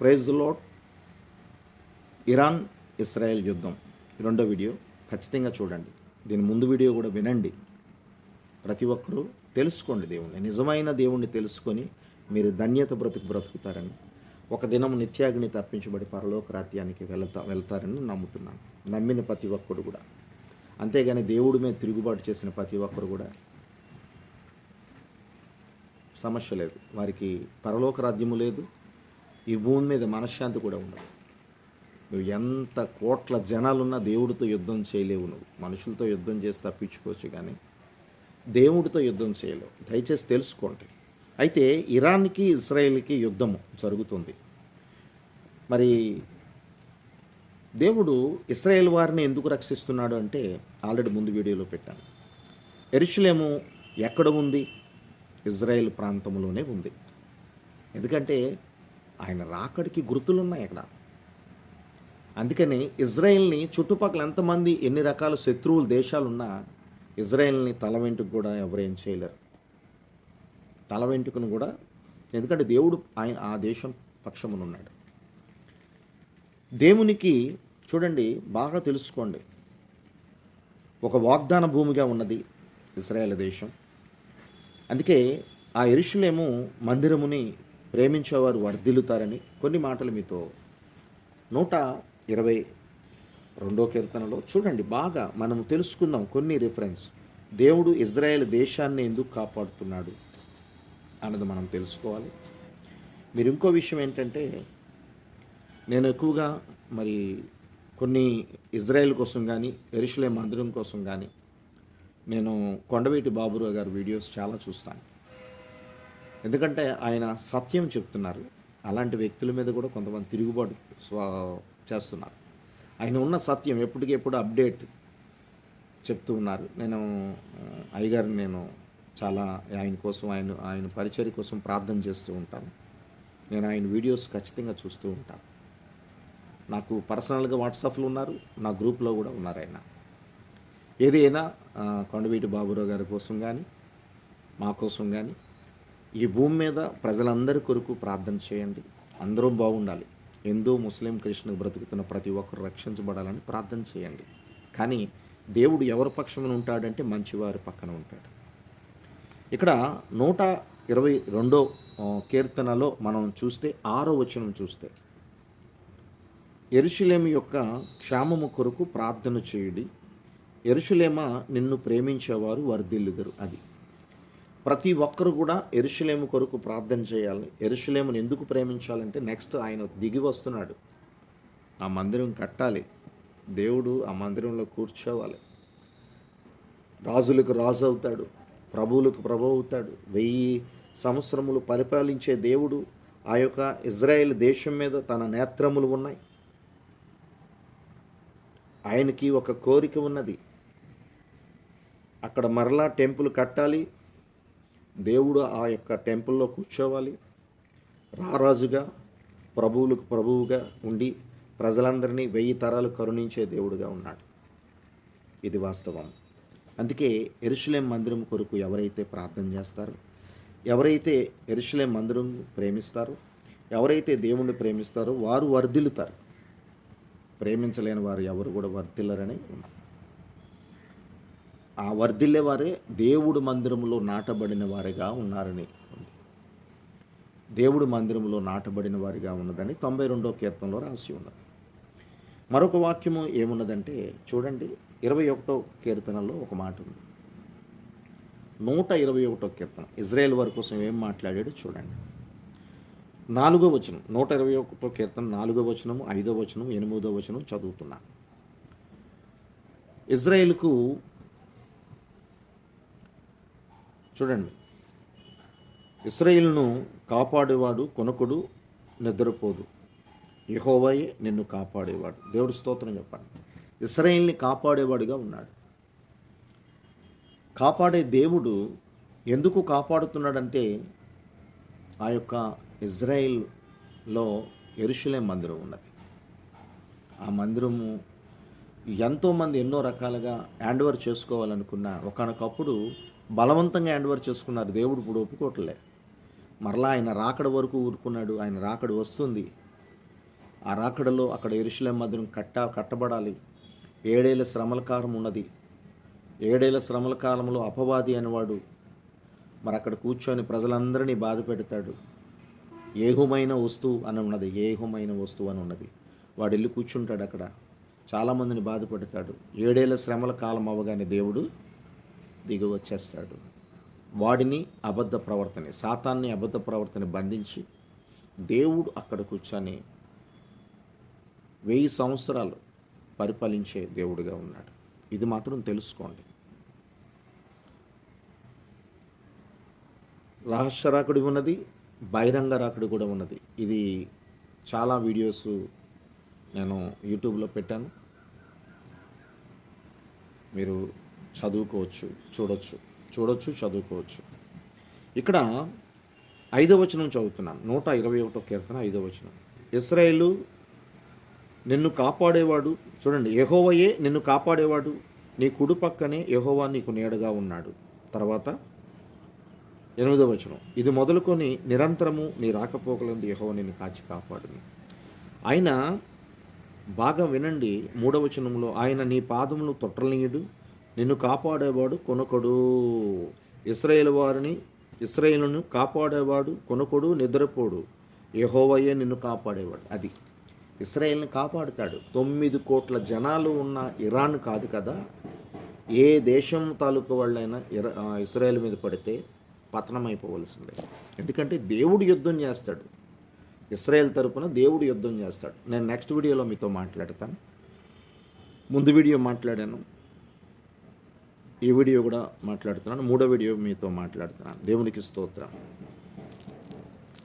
Praise load Iran Israel యుద్ధం. రెండో video ఖచ్చితంగా చూడండి. దీని ముందు వీడియో కూడా వినండి. ప్రతి ఒక్కరూ తెలుసుకోండి దేవుణ్ణి. నిజమైన దేవుణ్ణి తెలుసుకొని మీరు ధన్యత బ్రతుకు బ్రతుకుతారని ఒక దినం నిత్యాగ్ని తప్పించబడి పరలోక రాత్యానికి వెళతా వెళ్తారని నమ్ముతున్నాను. నమ్మిన ప్రతి ఒక్కడు కూడా. అంతేగాని దేవుడి మీద తిరుగుబాటు చేసిన ప్రతి ఒక్కరు కూడా సమస్య లేదు. వారికి పరలోక రాజ్యము లేదు. ఈ భూమి మీద మనశ్శాంతి కూడా ఉండదు. నువ్వు ఎంత కోట్ల జనాలున్నా దేవుడితో యుద్ధం చేయలేవు నువ్వు. మనుషులతో యుద్ధం చేసి తప్పించుకోవచ్చు కానీ దేవుడితో యుద్ధం చేయలేవు. దయచేసి తెలుసుకోండి. అయితే ఇరాన్కి ఇజ్రాయెల్కి యుద్ధము జరుగుతుంది. మరి దేవుడు ఇస్రాయేల్ వారిని ఎందుకు రక్షిస్తున్నాడు అంటే ఆల్రెడీ ముందు వీడియోలో పెట్టాను. ఎరుషులేము ఎక్కడ ఉంది? ఇజ్రాయెల్ ప్రాంతంలోనే ఉంది. ఎందుకంటే ఆయన రాకడికి గుర్తులు ఉన్నాయి అక్కడ. అందుకని ఇజ్రాయెల్ని చుట్టుపక్కల ఎంతమంది ఎన్ని రకాల శత్రువులు దేశాలున్నా ఇజ్రాయెల్ని తల వెంటుకు కూడా ఎవరేం చేయలేరు. తల వెంటుకును కూడా ఎందుకంటే దేవుడు ఆయన ఆ దేశం పక్షమునున్నాడు దేవునికి చూడండి బాగా తెలుసుకోండి. ఒక వాగ్దాన భూమిగా ఉన్నది ఇజ్రాయెల్ దేశం. అందుకే ఆ ఎరుషులేము మందిరముని ప్రేమించేవారు వర్ధిల్లుతారని కొన్ని మాటలు మీతో నూట ఇరవై రెండో కీర్తనలో చూడండి బాగా మనం తెలుసుకుందాం కొన్ని రిఫరెన్స్ దేవుడు ఇజ్రాయెల్ దేశాన్ని ఎందుకు కాపాడుతున్నాడు అన్నది మనం తెలుసుకోవాలి. మీరు ఇంకో విషయం ఏంటంటే నేను ఎక్కువగా మరి కొన్ని ఇజ్రాయెల్ కోసం కానీ ఎరుషులే మందిరం కోసం కానీ నేను కొండవీటి బాబురావు గారి వీడియోస్ చాలా చూస్తాను. ఎందుకంటే ఆయన సత్యం చెప్తున్నారు. అలాంటి వ్యక్తుల మీద కూడా కొంతమంది తిరుగుబాటు చేస్తున్నారు. ఆయన ఉన్న సత్యం ఎప్పటికెప్పుడు అప్డేట్ చెప్తూ ఉన్నారు. నేను అయ్యగారిని నేను చాలా ఆయన కోసం ఆయన ఆయన పరిచర్య కోసం ప్రార్థన చేస్తూ ఉంటాను. నేను ఆయన వీడియోస్ ఖచ్చితంగా చూస్తూ ఉంటాను. నాకు పర్సనల్గా వాట్సాప్లో ఉన్నారు నా గ్రూప్లో కూడా ఉన్నారు ఆయన. ఏదైనా కొండవీటి బాబురావు గారి కోసం కానీ మా కోసం కానీ ఈ భూమి మీద ప్రజలందరి కొరకు ప్రార్థన చేయండి. అందరూ బాగుండాలి. హిందూ ముస్లిం క్రిస్టియన్ బ్రతుకుతున్న ప్రతి ఒక్కరు రక్షించబడాలని ప్రార్థన చేయండి. కానీ దేవుడు ఎవరి పక్షమున ఉంటాడంటే మంచివారి పక్కన ఉంటాడు. ఇక్కడ నూట ఇరవై రెండో కీర్తనలో మనం చూస్తే ఆరో వచనం చూస్తే ఎరుషులేమి యొక్క క్షేమము కొరకు ప్రార్థన చేయుడి. ఎరుషులేమ నిన్ను ప్రేమించేవారు వర్ధిల్లుదరు అది. ప్రతి ఒక్కరు కూడా ఎరుషులేము కొరకు ప్రార్థన చేయాలి. ఎరుషులేమును ఎందుకు ప్రేమించాలంటే నెక్స్ట్ ఆయన దిగి వస్తున్నాడు. ఆ మందిరం కట్టాలి. దేవుడు ఆ మందిరంలో కూర్చోవాలి. రాజులకు రాజు అవుతాడు. ప్రభువులకు ప్రభు అవుతాడు. వెయ్యి సంవత్సరములు పరిపాలించే దేవుడు ఆ యొక్క ఇజ్రాయెల్ దేశం మీద తన నేత్రములు ఉన్నాయి. ఆయనకి ఒక కోరిక ఉన్నది. అక్కడ మరలా టెంపుల్ కట్టాలి. దేవుడు ఆ యొక్క టెంపుల్లో కూర్చోవాలి. రారాజుగా ప్రభువులకు ప్రభువుగా ఉండి ప్రజలందరినీ వెయ్యి తరాలు కరుణించే దేవుడుగా ఉన్నాడు. ఇది వాస్తవం. అందుకే ఎరుషులేం మందిరం కొరకు ఎవరైతే ప్రార్థన చేస్తారో ఎవరైతే ఎరుషులేం మందిరం ప్రేమిస్తారో ఎవరైతే దేవుణ్ణి ప్రేమిస్తారో వారు వర్ధిల్లుతారు. ప్రేమించలేని వారు ఎవరు కూడా వర్ధిల్లరని ఉన్నారు ఆ వర్ధిల్లే వారే దేవుడు మందిరములో నాటబడిన వారిగా ఉన్నారని. దేవుడు మందిరములో నాటబడిన వారిగా ఉన్నదని తొంభై రెండో కీర్తనలో రాసి ఉన్నది. మరొక వాక్యము ఏమున్నదంటే చూడండి ఇరవై ఒకటో కీర్తనలో ఒక మాట ఉంది. నూట ఇరవై ఒకటో కీర్తన. ఇజ్రాయెల్ వారి కోసం ఏం మాట్లాడాడు చూడండి. నాలుగో వచనం నూట ఇరవై ఒకటో కీర్తన నాలుగో వచనము ఐదో వచనం ఎనిమిదో వచనం చదువుతున్నాను ఇజ్రాయెల్కు చూడండి. ఇస్రాయిల్ను కాపాడేవాడు కొనకుడు నిద్రపోదు. యెహోవాయే నిన్ను కాపాడేవాడు. దేవుడు స్తోత్రం చెప్పండి ఇస్రాయిల్ని కాపాడేవాడుగా ఉన్నాడు. కాపాడే దేవుడు ఎందుకు కాపాడుతున్నాడంటే ఆ యొక్క ఇజ్రాయిల్లో ఎరుషులే మందిరం ఉన్నది. ఆ మందిరము ఎంతోమంది ఎన్నో రకాలుగా హ్యాండ్ ఓవర్ చేసుకోవాలనుకున్న ఒకనొకప్పుడు బలవంతంగా హ్యాండ్ ఓవర్ చేసుకున్నారు. దేవుడు ఇప్పుడు ఒప్పుకోవట్లే. మరలా ఆయన రాకడ వరకు ఊరుకున్నాడు. ఆయన రాకడ వస్తుంది. ఆ రాకడలో అక్కడ ఎరుశలేం మధ్యం కట్ట కట్టబడాలి. ఏడేళ్ళ శ్రమల కాలం ఉన్నది. ఏడేళ్ళ శ్రమల కాలంలో అపవాది అనేవాడు మరి అక్కడ కూర్చొని ప్రజలందరినీ బాధ పెడతాడు. ఏహుమైన వస్తువు అని ఉన్నది. ఏహుమైన వస్తువు అని ఉన్నది. వాడు వెళ్ళి కూర్చుంటాడు అక్కడ. చాలామందిని బాధ పెడతాడు. ఏడేళ్ళ శ్రమల కాలం అవ్వగానే దేవుడు దిగి వచ్చేస్తాడు వాడిని అబద్ధ ప్రవర్తన సాతాన్ని అబద్ధ ప్రవర్తన బంధించి దేవుడు అక్కడ కూర్చొని వెయ్యి సంవత్సరాలు పరిపాలించే దేవుడిగా ఉన్నాడు. ఇది మాత్రం తెలుసుకోండి. రహస్య రాకుడి ఉన్నది బహిరంగ రాకుడి కూడా ఉన్నది. ఇది చాలా వీడియోస్ నేను యూట్యూబ్లో పెట్టాను. మీరు చదువుకోవచ్చు చూడొచ్చు చూడొచ్చు చదువుకోవచ్చు. ఇక్కడ ఐదో వచనం చదువుతున్నాను నూట ఇరవై ఒకటో కీర్తన ఐదో వచనం. ఇస్రాయేలు నిన్ను కాపాడేవాడు చూడండి యహోవయే నిన్ను కాపాడేవాడు నీ కుడి పక్కనే యహోవా నీకు నీడగా ఉన్నాడు. తర్వాత ఎనిమిదో వచనం. ఇది మొదలుకొని నిరంతరము నీ రాకపోకలందు యహోవ నిన్ను కాచి కాపాడును. ఆయన బాగా వినండి మూడవచనంలో ఆయన నీ పాదములు తొట్టలనీయుడు నిన్ను కాపాడేవాడు కొనకడు. ఇస్రాయేల్ వారిని ఇస్రాయేలును కాపాడేవాడు కొనకుడు నిద్రపోడు. యెహోవయే నిన్ను కాపాడేవాడు. అది ఇస్రాయేల్ని కాపాడుతాడు. తొమ్మిది కోట్ల జనాలు ఉన్న ఇరాన్ కాదు కదా? ఏ దేశం తాలూకు వాళ్ళైనా ఇరా ఇస్రాయేల్ మీద పడితే పతనమైపోవలసిందే ఎందుకంటే దేవుడు యుద్ధం చేస్తాడు. ఇస్రాయేల్ తరపున దేవుడు యుద్ధం చేస్తాడు. నేను నెక్స్ట్ వీడియోలో మీతో మాట్లాడతాను. ముందు వీడియో మాట్లాడాను. ఈ వీడియో కూడా మాట్లాడుతున్నాను. మూడో వీడియో మీతో మాట్లాడుతున్నాను. దేవునికి స్తోత్రం.